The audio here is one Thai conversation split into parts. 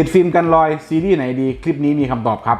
ติดฟิล์มกันรอยซีรีส์ไหนดี คลิปนี้มีคำตอบครับ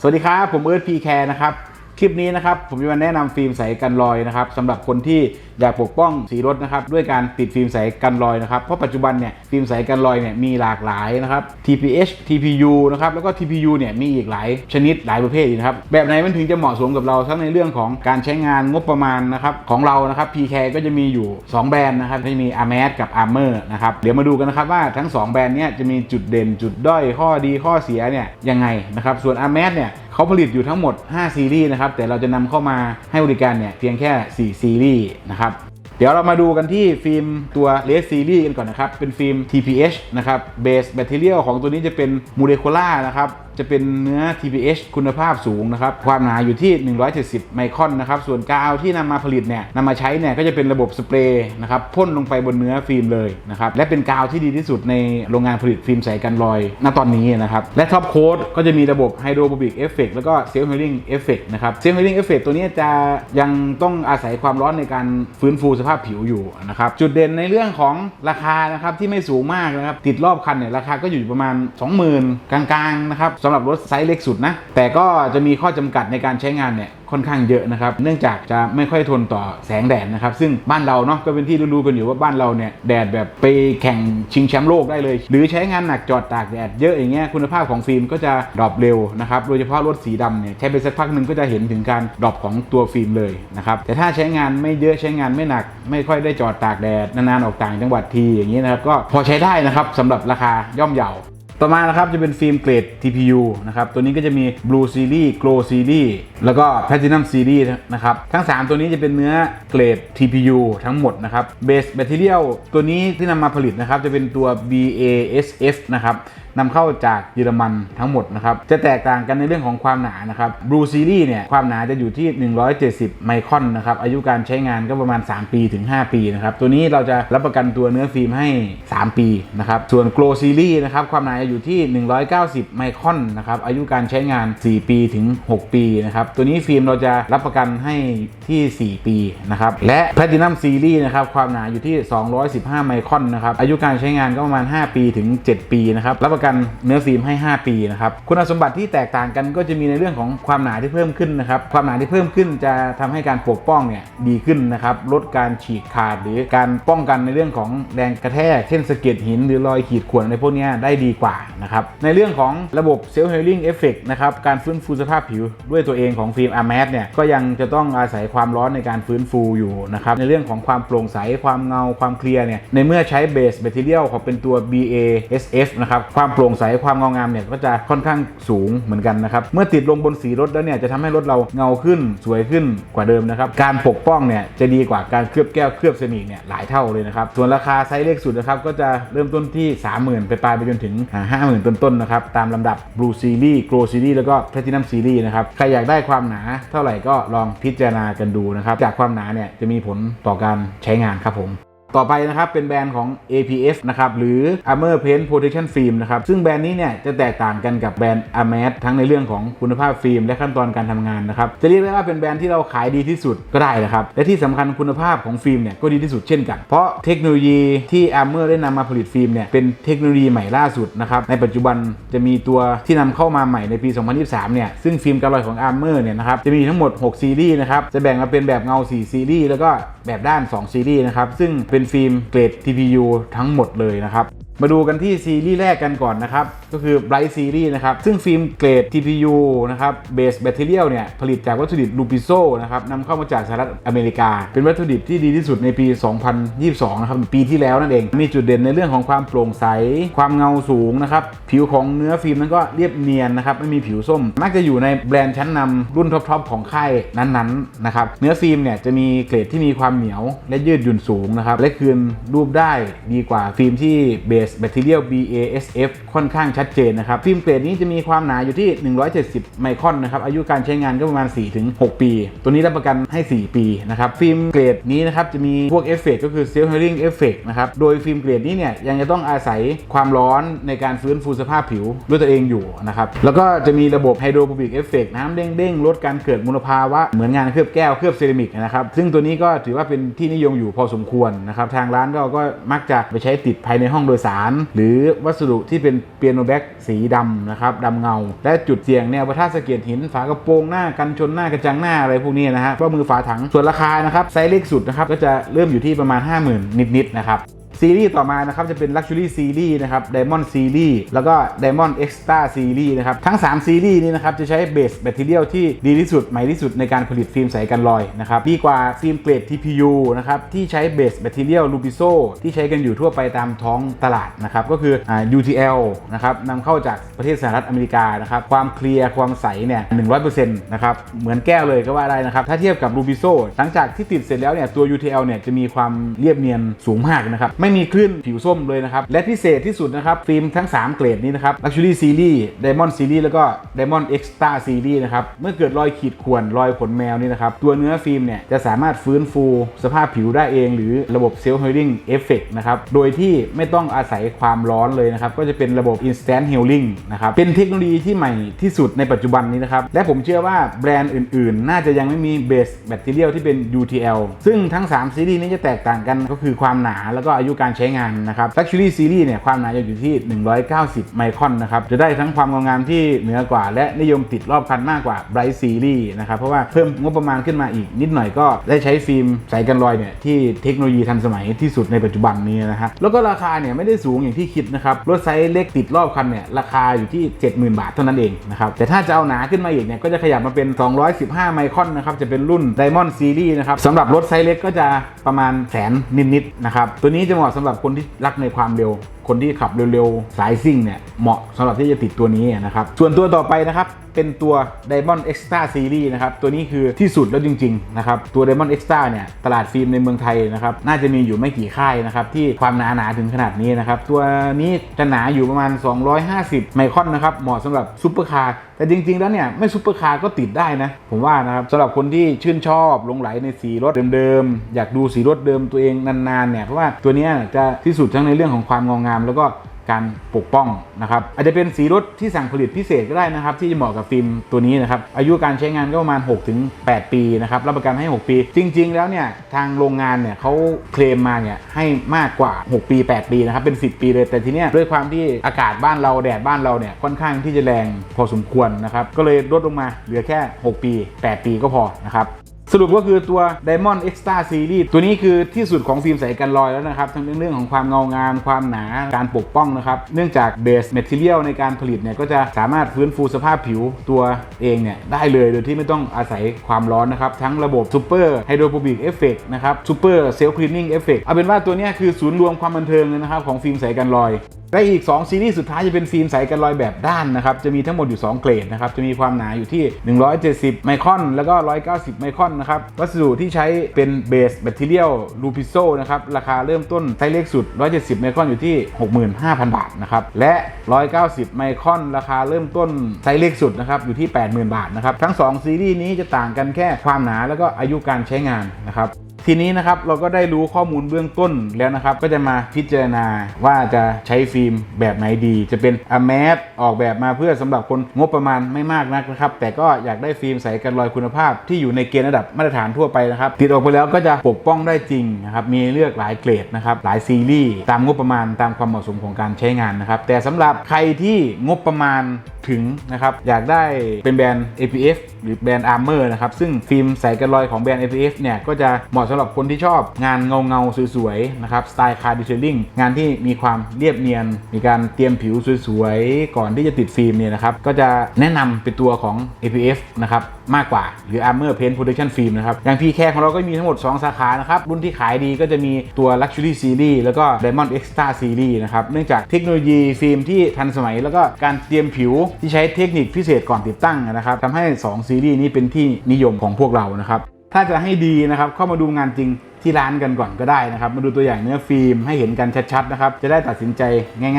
สวัสดีครับ ผมเอิร์ธพีแคร์นะครับ ลิปนี้นะครับผมจะมาแนะนำฟิล์มใสกันรอยนะครับสำหรับคนที่อยากปกป้องสีรถนะครับด้วยการติดฟิล์มใสกันรอยนะครับเพราะปัจจุบันเนี่ยฟิล์มใสกันรอยเนี่ยมีหลากหลายนะครับ TPH TPU นะครับแล้วก็ TPU เนี่ยมีอีกหลายชนิดหลายประเภทนะครับแบบไหนมันถึงจะเหมาะสมกับเราทั้งในเรื่องของการใช้งานงบประมาณนะครับของเรานะครับ PK ก็จะมีอยู่ 2 แบรนด์นะครับจะมี Armad กับ Armor นะครับเดี๋ยวมาดูกันนะครับว่าทั้ง 2 แบรนด์เนี่ยจะมีจุดเด่นจุดด้อยข้อดีข้อเสียเนี่ยยังไงนะครับส่วน Armad เนี่ยเขาผลิตอยู่ทั้งหมด 5 ซีรีส์นะครับ แต่เราจะนำเข้ามาให้บริการเนี่ยเพียงแค่ 4 ซีรีส์นะครับเดี๋ยวเรามาดูกันที่ฟิล์มตัวเลสซีรีส์กันก่อนนะครับ เป็นฟิล์ม TPH นะครับเบสแบตเตอรี่ของตัวนี้จะเป็นมูเลคุล่านะครับจะเป็นเนื้อ TPH คุณภาพสูงนะครับ ความหนาอยู่ที่ 170 ไมครอนนะครับ ส่วนกาวที่นำมาผลิตเนี่ยนำมาใช้เนี่ยก็จะเป็นระบบสเปรย์นะครับพ่นลงไปบนเนื้อฟิล์มเลยนะครับ และเป็นกาวที่ดีที่สุดในโรงงานผลิตฟิล์มใสกันรอย ณ ตอนนี้นะครับ และท็อปโค้ดก็จะมีระบบไฮโดรโปบิกเอฟเฟกแล้วก็เซลฟ์เฮลิ่งเอฟเฟกนะครับเซลฟ์เฮลิ่งเอฟเฟกตัวนี้จะยังต้องอาศัยความร้อนในการฟื้นฟูสภาพผิวอยู่นะครับ จุดเด่นในเรื่องของราคานะครับที่ไม่สูงมากนะครับ ติดรอบคันเนี่ยราคาก็อยู่ประมาณ 20,000 กลางๆนะครับสำหรับรถไซส์เล็กสุดนะ แต่ก็จะมีข้อจำกัดในการใช้งานเนี่ยค่อนข้างเยอะนะครับ เนื่องจากจะไม่ค่อยทนต่อแสงแดดนะครับ ซึ่งบ้านเราเนาะก็เป็นที่รู้ๆกันอยู่ว่าบ้านเราเนี่ยแดดแบบไปแข่งชิงแชมป์โลกได้เลย หรือใช้งานหนักจอดตากแดดเยอะอย่างเงี้ยคุณภาพของฟิล์มก็จะดรอปเร็วนะครับ โดยเฉพาะรถสีดำเนี่ยใช้ไปสักพักหนึ่งก็จะเห็นถึงการดรอปของตัวฟิล์มเลยนะครับ แต่ถ้าใช้งานไม่เยอะใช้งานไม่หนัก ไม่ค่อยได้จอดตากแดดนานๆออกต่างจังหวัดทีอย่างนี้นะครับก็พอใช้ได้นะครับสำหรับราคาย่อมเยา ต่อมานะครับจะเป็นฟิล์มเกรด TPU นะครับตัวนี้ก็จะมี Blue Series Glow Series แล้วก็ Platinum Series นะครับทั้ง 3 ตัวนี้จะเป็นเนื้อเกรด TPU ทั้งหมดนะครับ Base Material ตัวนี้ที่นำมาผลิตนะครับจะเป็นตัว BASF นะครับ นำเข้าจากเยอรมันทั้งหมดนะครับ จะแตกต่างกันในเรื่องของความหนานะครับ Blue Series เนี่ยความหนาจะอยู่ที่ 170 ไมครอนนะครับ อายุการใช้งานก็ประมาณ 3 ปีถึง 5 ปีนะครับ ตัวนี้เราจะรับประกันตัวเนื้อฟิล์มให้ 3 ปีนะครับ ส่วน Glow Series นะครับความหนาจะอยู่ที่ 190 ไมครอนนะครับ อายุการใช้งาน 4 ปีถึง 6 ปีนะครับ ตัวนี้ฟิล์มเราจะรับประกันให้ที่ 4 ปีนะครับ และ Platinum Series นะครับความหนาอยู่ที่ 215 ไมครอนนะครับ อายุการใช้งานก็ประมาณ 5 ปีถึง 7 ปีนะครับ รับประกันเนื้อฟิล์มให้ 5 ปีนะครับคุณสมบัติที่แตกต่างกันก็จะมีในเรื่องของความหนาที่เพิ่มขึ้นนะครับความหนาที่เพิ่มขึ้นจะทำให้การปกป้องเนี่ยดีขึ้นนะครับลดการฉีกขาดหรือการป้องกันในเรื่องของแรงกระแทก เช่นสะเก็ดหิน หรือรอยขีดข่วนในพวกนี้ได้ดีกว่านะครับในเรื่องของระบบเซลล์เฮลิ่งเอฟเฟกนะครับการฟื้นฟูสภาพผิวด้วยตัวเองของฟิล์มอาร์แมสเนี่ยก็ยังจะต้องอาศัยความร้อนในการฟื้นฟูอยู่นะครับในเรื่องของความโปร่งใสความเงาความเคลียร์เนี่ยในเมื่อใช้เบสแบตเตอรี่ของเป็นตัว BASF นะครับความโปร่งใสความเงางามเนี่ยก็จะค่อนข้างสูงเหมือนกันนะครับเมื่อติดลงบนสีรถแล้วเนี่ยจะทำให้รถเราเงาขึ้นสวยขึ้นกว่าเดิมนะครับการปกป้องเนี่ยจะดีกว่าการเคลือบแก้วเคลือบเซรามิกเนี่ยหลายเท่าเลยนะครับส่วนราคาไซส์เล็กสุดนะครับก็จะเริ่มต้นที่ 30,000 ไปปลายไปจนถึง 50,000 ต้นๆนะครับตามลำดับ Blue Series Glow Series แล้วก็ Platinum Series นะครับใครอยากได้ความหนาเท่าไหร่ก็ลองพิจารณากันดูนะครับจากความหนาเนี่ยจะมีผลต่อการใช้งานครับผม ต่อไปนะครับเป็นแบรนด์ของ APF นะครับหรือ Armor Paint Protection Film นะครับซึ่งแบรนด์นี้เนี่ยจะแตกต่างกันกับแบรนด์ a m a d ทั้งในเรื่องของคุณภาพฟิล์มและขั้นตอนการทำงานนะครับจะเรียกได้ว่าเป็นแบรนด์ที่เราขายดีที่สุดก็ได้นะครับและที่สำคัญคุณภาพของฟิล์มเนี่ยก็ดีที่สุดเช่นกัน เพราะเทคโนโลยีที่ Armor ได้นำมาผลิตฟิล์มเนี่ยเป็นเทคโนโลยีใหม่ล่าสุดนะครับในปัจจุบันจะมีตัวที่นำเข้ามาใหม่ในปี 2023 เนี่ยซึ่งฟิล์มกระลอยของ Armor เนี่ยนะครับจะมีทั้งหมด 6 ซีรีส์นะครับจะแบ่งมาเป็นแบบเงา 4 ซีรีส์แล้วก็แบบด้าน 2 ซีรีส์นะครับซึ่งเป็น็นฟิล์มเกรด TPU ทั้งหมดเลยนะครับ มาดูกันที่ซีรีส์แรกกันก่อนนะครับ ก็คือ Bright Series นะครับ ซึ่งฟิล์มเกรด TPU นะครับ Base Material เนี่ย ผลิตจากวัตถุดิบ Lupiso นะครับนำเข้ามาจากสหรัฐอเมริกา เป็นวัตถุดิบที่ดีที่สุดในปี 2022 นะครับ ปีที่แล้วนั่นเอง มีจุดเด่นในเรื่องของความโปร่งใส ความเงาสูงนะครับ ผิวของเนื้อฟิล์มนั้นก็เรียบเนียนนะครับ ไม่มีผิวส้ม มักจะอยู่ในแบรนด์ชั้นนำรุ่นท็อปๆของค่ายนั้นๆ นะครับ เนื้อฟิล์มเนี่ยจะมีเกรดที่มีความเหนียวและยืดหยุ่นสูงนะครับ และคืนรูปได้ดีกว่าฟิล์มที่เบ Base Material BASF ค่อนข้างชัดเจนนะครับ ฟิล์มเกรดนี้จะมีความหนาอยู่ที่ 170 ไมครอนนะครับ อายุการใช้งานก็ประมาณ 4-6 ปี ตัวนี้รับประกันให้ 4 ปีนะครับ ฟิล์มเกรดนี้นะครับจะมีพวกเอฟเฟกก็คือ Self Healing Effect นะครับ โดยฟิล์มเกรดนี้เนี่ยยังจะต้องอาศัยความร้อนในการฟื้นฟูสภาพผิวด้วยตัวเองอยู่นะครับ แล้วก็จะมีระบบไฮโดรโปบิกเอฟเฟกน้ำเด้งๆลดการเกิดมลภาวะเหมือนงานเคลือบแก้วเคลือบเซรามิกนะครับ ซึ่งตัวนี้ก็ถือว่าเป็นที่นิยมอยู่พอสมควรนะครับทางร้านก็ก็มักจะไปใช้ติดภายในห้องโดยสารหรือวัสดุที่เป็นเปียโนแบ็กสีดำนะครับดำเงา และจุดเสี่ยงแนวประท่าสะเก็ดหินฝากระโปรงหน้ากันชนหน้ากระจังหน้าอะไรพวกนี้นะฮะก็มือฝาถังส่วนราคานะครับไซส์เล็กสุดนะครับก็จะเริ่มอยู่ที่ประมาณ 50,000 นิดๆนะครับ ซีรีส์ต่อมานะครับจะเป็น Luxury Series นะครับ Diamond Series แล้วก็ Diamond Extra Series นะครับ ทั้ง 3 ซีรีส์นี้นะครับจะใช้เบสแบตเตอรี่ที่ดีที่สุดใหม่ที่สุดในการผลิตฟิล์มใสกันรอยนะครับดีกว่าฟิล์มเกรด TPU นะครับที่ใช้เบสแบตเตอรี่ลูปิโซที่ใช้กันอยู่ทั่วไปตามท้องตลาดนะครับก็คืออ่า UTL นะครับนำเข้าจากประเทศสหรัฐอเมริกานะครับความเคลียร์ความใสเนี่ย100%นะครับเหมือนแก้วเลยก็ว่าได้นะครับถ้าเทียบกับลูปิโซหลังจากที่ติดเสร็จแล้วเนี่ยตัว UTL เนี่ยจะมีความเรียบเนียนสูงมากนะครับไม่มีคลื่นผิวส้มเลยนะครับ และพิเศษที่สุดนะครับ ฟิล์มทั้ง 3 เกรดนี้นะครับ Luxury Series Diamond Series แล้วก็ Diamond Extra Series นะครับ เมื่อเกิดรอยขีดข่วนรอยขนแมวนี่นะครับ ตัวเนื้อฟิล์มเนี่ยจะสามารถฟื้นฟูสภาพผิวได้เอง หรือระบบ Self Healing Effect นะครับ โดยที่ไม่ต้องอาศัยความร้อนเลยนะครับ ก็จะเป็นระบบ Instant Healing นะครับ เป็นเทคโนโลยีที่ใหม่ที่สุดในปัจจุบันนี้นะครับ และผมเชื่อว่าแบรนด์อื่นๆ น่าจะยังไม่มีเบสแบตเตอรี่ที่เป็น UTL ซึ่งทั้ง 3 ซีรีส์นี้จะแตกต่างกันก็คือความหนาแล้วก็อายุการใช้งานนะครับ Luxury Series เนี่ยความหนาจะอยู่ที่ 190 ไมครอนนะครับจะได้ทั้งความงดงามที่เหนือกว่า และนิยมติดรอบคันมากกว่า Bright Series นะครับเพราะว่าเพิ่มงบประมาณขึ้นมาอีกนิดหน่อยก็ได้ใช้ฟิล์มใสกันรอยเนี่ยที่เทคโนโลยีทันสมัยที่สุดในปัจจุบันนี้นะฮะแล้วก็ราคาเนี่ยไม่ได้สูงอย่างที่คิดนะครับรถไซส์เล็กติดรอบคันเนี่ยราคาอยู่ที่ 70,000 บาทเท่านั้นเองนะครับแต่ถ้าจะเอาหนาขึ้นมาอีกเนี่ยก็จะขยับมาเป็น 215 ไมครอนนะครับจะเป็นรุ่น Diamond Series นะครับสำหรับรถไซส์เล็กก็จะประมาณแสนนิดๆนะครับตัวนี้จะเหมาะสำหรับคนที่รักในความเร็วคนที่ขับเร็วๆ สายซิ่งเนี่ย เหมาะสำหรับที่จะติดตัวนี้นะครับ ส่วนตัวต่อไปนะครับ เป็นตัว Diamond Extra Series นะครับ ตัวนี้คือที่สุดแล้วจริง ๆ นะครับ ตัว Diamond Extra เนี่ย ตลาดฟิล์มในเมืองไทยนะครับ น่าจะมีอยู่ไม่กี่ค่ายนะครับ ที่ความหนาหนาถึงขนาดนี้นะครับ ตัวนี้จะหนาอยู่ประมาณ 250 ไมครอนนะครับ เหมาะสำหรับซุปเปอร์คาร์แต่จริง ๆ แล้วเนี่ยไม่ซุปเปอร์คาร์ก็ติดได้นะ ผมว่านะครับสำหรับคนที่ชื่นชอบลงไหลในสีรถเดิมๆอยากดูสีรถเดิมตัวเองนานๆเนี่ยเพราะว่าตัวนี้จะที่สุดทั้งในเรื่องของความงองามแล้วก็การปกป้องนะครับอาจจะเป็นสีรถที่สั่งผลิตพิเศษก็ได้นะครับ ที่จะเหมาะกับฟิล์มตัวนี้นะครับอายุการใช้งานก็ประมาณ 6-8 ปีนะครับรับประกันให้ 6 ปี จริง ๆ แล้วเนี่ยทางโรงงานเนี่ยเขาเคลมมาเนี่ยให้มากกว่า 6 ปี 8 ปีนะครับเป็น 10 ปีเลย แต่ทีเนี้ยด้วยความที่อากาศบ้านเราแดดบ้านเราเนี่ยค่อนข้างที่จะแรงพอสมควรนะครับก็เลยลดลงมาเหลือแค่ 6 ปี 8 ปีก็พอนะครับ สรุปก็คือตัว Diamond Extra Series ตัวนี้คือที่สุดของฟิล์มใสกันรอยแล้วนะครับ ทั้งเรื่องของความเงางาม ความหนา การปกป้องนะครับ เนื่องจากเบส Material ในการผลิตเนี่ยก็จะสามารถฟื้นฟูสภาพผิวตัวเองเนี่ยได้เลยโดยที่ไม่ต้องอาศัยความร้อนนะครับ ทั้งระบบ Super Hydrophobic Effect นะครับ Super Self Cleaning Effect เอาเป็นว่าตัวนี้คือศูนย์รวมความบันเทิงเลยนะครับของฟิล์มใสกันรอย และอีก 2 ซีรีส์สุดท้ายจะเป็นฟิล์มใสกันรอยแบบด้านนะครับ จะมีทั้งหมดอยู่ 2 เกรดนะครับ จะมีความหนาอยู่ที่ 170 ไมครอน แล้วก็ 190 ไมครอนนะครับ วัสดุที่ใช้เป็นเบสแบตเตอรี่ลูปิโซนะครับ ราคาเริ่มต้นไซส์เล็กสุด 170 ไมครอนอยู่ที่ 65,000 บาทนะครับ และ 190 ไมครอน ราคาเริ่มต้นไซส์เล็กสุดนะครับอยู่ที่ 80,000 บาทนะครับ ทั้ง 2 ซีรีส์นี้จะต่างกันแค่ความหนาแล้วก็อายุการใช้งานนะครับ ทีนี้นะครับเราก็ได้รู้ข้อมูลเบื้องต้นแล้วนะครับ ก็จะมาพิจารณาว่าจะใช้ฟิล์มแบบไหนดี จะเป็นอแมสออกแบบมาเพื่อสำหรับคนงบประมาณไม่มากนักนะครับ แต่ก็อยากได้ฟิล์มใสกันรอยคุณภาพที่อยู่ในเกณฑ์ระดับมาตรฐานทั่วไปนะครับ ติดออกไปแล้วก็จะปกป้องได้จริงนะครับมีเลือกหลายเกรดนะครับหลายซีรีส์ตามงบประมาณตามความเหมาะสมของการใช้งานนะครับ แต่สำหรับใครที่งบประมาณถึงนะครับอยากได้เป็นแบรนด์ APF หรือแบรนด์ Armor นะครับซึ่งฟิล์มใสกันรอยของแบรนด์ APF เนี่ยก็จะเหมาะสำหรับคนที่ชอบงานเงาเงาสวยๆนะครับสไตล์คาร์ดิเทลลิ่งงานที่มีความเรียบเนียน มีการเตรียมผิวสวยๆ ก่อนที่จะติดฟิล์มเนี่ยนะครับก็จะแนะนำเป็นตัวของ APF นะครับมากกว่าหรือ Armor Paint Protection Film นะครับอย่าง PK ของเราก็มีทั้งหมด 2 สาขานะครับรุ่นที่ขายดีก็จะมีตัว Luxury Series แล้วก็ Diamond Extra Series นะครับเนื่องจากเทคโนโลยีฟิล์มที่ทันสมัย แล้วก็การเตรียมผิวที่ใช้เทคนิคพิเศษก่อนติดตั้งนะครับทำให้ 2 ซีรีส์นี้เป็นที่นิยมของพวกเรานะครับ ถ้าจะให้ดีนะครับเข้ามาดูงานจริงที่ร้านกันก่อนก็ได้นะครับ มาดูตัวอย่างเนื้อฟิล์มให้เห็นกันชัดๆนะครับ จะได้ตัดสินใจ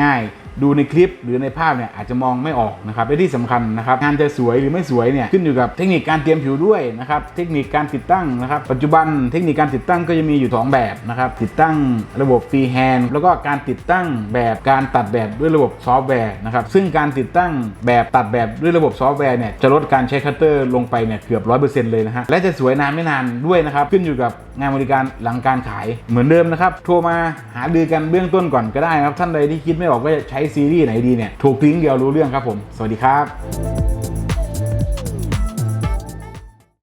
ง่าย ๆ ดูในคลิปหรือในภาพเนี่ยอาจจะมองไม่ออกนะครับและที่สำคัญนะครับงานจะสวยหรือไม่สวยเนี่ยขึ้นอยู่กับเทคนิคการเตรียมผิวด้วยนะครับเทคนิคการติดตั้งนะครับปัจจุบันเทคนิคการติดตั้งก็จะมีอยู่สองแบบนะครับติดตั้งระบบฟรีแฮนด์แล้วก็การติดตั้งแบบการตัดแบบด้วยระบบซอฟต์แวร์นะครับซึ่งการติดตั้งแบบตัดแบบด้วยระบบซอฟต์แวร์เนี่ยจะลดการใช้คัตเตอร์ลงไปเนี่ยเกือบร้อยเปอร์เซ็นต์เลยนะฮะและจะสวยนานไม่นานด้วยนะครับขึ้นอยู่กับงานบริการหลังการขายเหมือนเดิมนะครับโทรมาหาดือกันเบื้องต้นก่อนก็ได้นะครับท่านใดที่คิดไม่ออกว่าจะใช้ซีรีส์ไหนดีเนี่ยถูกลิงก์เดียวรู้เรื่องครับผม สวัสดีครับ